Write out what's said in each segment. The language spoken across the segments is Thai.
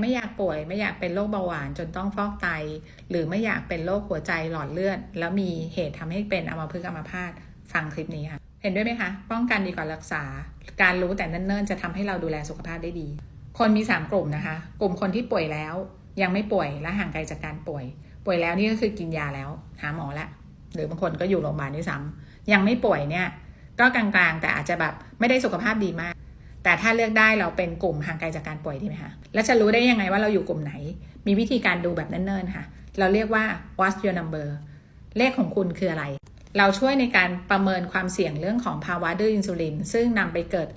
ไม่อยากป่วย ไม่อยากเป็นโรคเบาหวานจนต้องฟอกไต หรือไม่อยากเป็นโรคหัวใจหลอดเลือด แล้วมีเหตุทำให้เป็นอัมพฤกษ์อัมพาตฟังคลิปนี้ค่ะ เห็นด้วยไหมคะ ป้องกันดีกว่ารักษา การรู้แต่เนิ่นๆจะทำให้เราดูแลสุขภาพได้ดี คนมี 3 กลุ่มนะคะ กลุ่มคนที่ป่วยแล้ว ยังไม่ป่วยและห่างไกลจากการป่วย ป่วยแล้วนี่ก็คือกินยาแล้ว หาหมอแล้วหรือบางคนก็อยู่โรงพยาบาลด้วยซ้ำยังไม่ป่วยเนี่ย ก็กลางๆ แต่อาจจะแบบไม่ได้สุขภาพดีมาก แต่ถ้าเลือกได้เราเป็นกลุ่มห่างไกลจากการป่วยดีไหมคะ แล้วจะรู้ได้ยังไงว่าเราอยู่กลุ่มไหน มีวิธีการดูแบบเนิ่นๆค่ะ เราเรียกว่า what's your number เลขของคุณคืออะไร เราช่วยในการประเมินความเสี่ยงเรื่องของภาวะดื้ออินซูลิน ซึ่งนำไปเกิด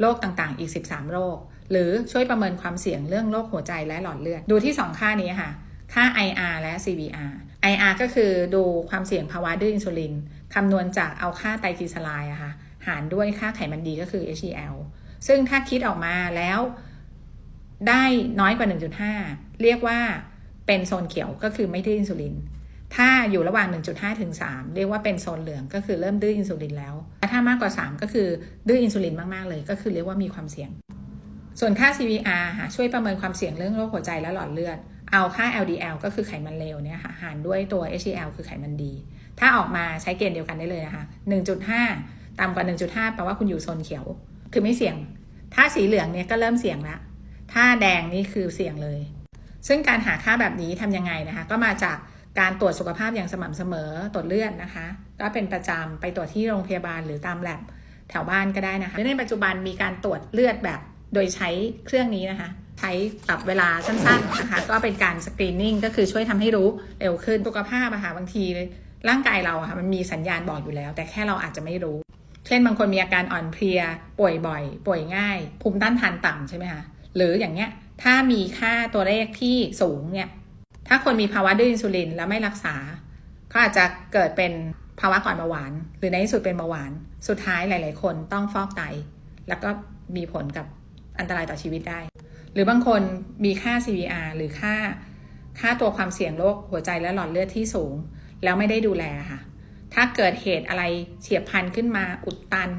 โรคต่างๆ อีก 13 โรค หรือช่วยประเมินความเสี่ยงเรื่องโรคหัวใจและหลอดเลือด ดูที่ 2 ค่านี้ค่ะ ค่า IR และ CVR IR ก็คือดูความเสี่ยงภาวะดื้ออินซูลินคำนวณจากเอาค่าไตรกลีเซอไรด์ค่ะ หารด้วยค่าไขมันดีก็คือ HDL ซึ่งถ้าคิดออกมาแล้วได้น้อยกว่า 1.5 เรียกว่าเป็นโซนเขียวก็คือไม่ดื้ออินซูลิน ถ้าอยู่ระหว่าง 1.5 ถึง 3 เรียกว่าเป็นโซนเหลืองก็คือเริ่มดื้ออินซูลินแล้วถ้ามากกว่า 3 ก็คือดื้ออินซูลินมาก ๆ เลย ก็คือเรียกว่ามีความเสี่ยง ส่วนค่า CVR ค่ะช่วยประเมินความเสี่ยงเรื่องโรคหัวใจและหลอดเลือด เอาค่า LDL ก็คือไขมันเลวเนี่ยค่ะหารด้วยตัว HDL คือไขมันดี ถ้าออกมาใช้เกณฑ์เดียวกันได้เลยนะคะ 1.5 ต่ำกว่า 1.5 แปลว่าคุณอยู่โซนเขียว คือไม่เสี่ยง ถ้าสีเหลืองเนี่ยก็เริ่มเสี่ยงละ ถ้าแดงนี่คือเสี่ยงเลย ซึ่งการหาค่าแบบนี้ทำยังไงนะคะ ก็มาจากการตรวจสุขภาพอย่างสม่ำเสมอตรวจเลือดนะคะ ก็เป็นประจำไปตรวจที่โรงพยาบาลหรือตามแลบแถวบ้านก็ได้นะคะในปัจจุบันมีการตรวจเลือดแบบโดยใช้เครื่องนี้นะคะ ใช้ปรับเวลาสั้นๆนะคะ ก็เป็นการสกรีนนิ่งก็คือช่วยทำให้รู้เร็วขึ้นสุขภาพอะค่ะบางที ร่างกายเราอะค่ะมันมีสัญญาณบอกอยู่แล้ว แต่แค่เราอาจจะไม่รู้ เช่นบางคนมีอาการอ่อนเพลีย ป่วยบ่อย ป่วยง่าย ภูมิต้านทานต่ำใช่ไหมคะ หรืออย่างเงี้ย ถ้ามีค่าตัวเลขที่สูงเนี่ย ถ้าคนมีภาวะดื้ออินซูลินแล้วไม่รักษา ก็อาจจะเกิดเป็นภาวะก่อนเบาหวาน หรือในที่สุดเป็นเบาหวาน สุดท้ายหลาย ๆ คนต้องฟอกไต แล้วก็มีผลกับอันตรายต่อชีวิตได้ หรือบางคนมีค่า CVR หรือค่า ค่าตัวความเสี่ยงโรคหัวใจและหลอดเลือดที่สูง แล้วไม่ได้ดูแลค่ะ ถ้าเกิดเหตุอะไรเฉียบพลันขึ้นมาอุดตัน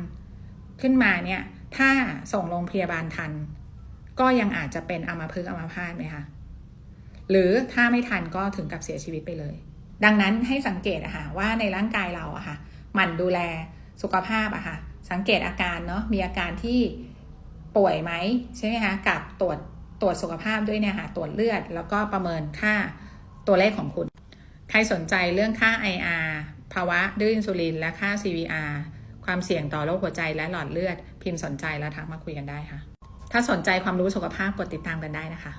ขึ้นมาเนี่ย ถ้าส่งโรงพยาบาลทัน ก็ยังอาจจะเป็นอัมพฤกษ์อัมพาตไหมคะหรือถ้าไม่ทันก็ถึงกับเสียชีวิตไปเลย ดังนั้นให้สังเกตอะค่ะว่าในร่างกายเราอะค่ะหมั่นดูแลสุขภาพอะค่ะสังเกตอาการเนาะมีอาการที่ป่วยไหมใช่ไหมคะกับตรวจตรวจสุขภาพด้วยเนี่ยค่ะตรวจเลือดแล้วก็ประเมินค่าตัวเลขของคุณ ใครสนใจเรื่องค่า IR ภาวะดื้ออินซูลิน และค่า CVR ความเสี่ยงต่อโรคหัวใจและหลอดเลือด พิมพ์สนใจแล้วทักมาคุยกันได้ค่ะ ถ้าสนใจความรู้สุขภาพกดติดตามกันได้นะคะ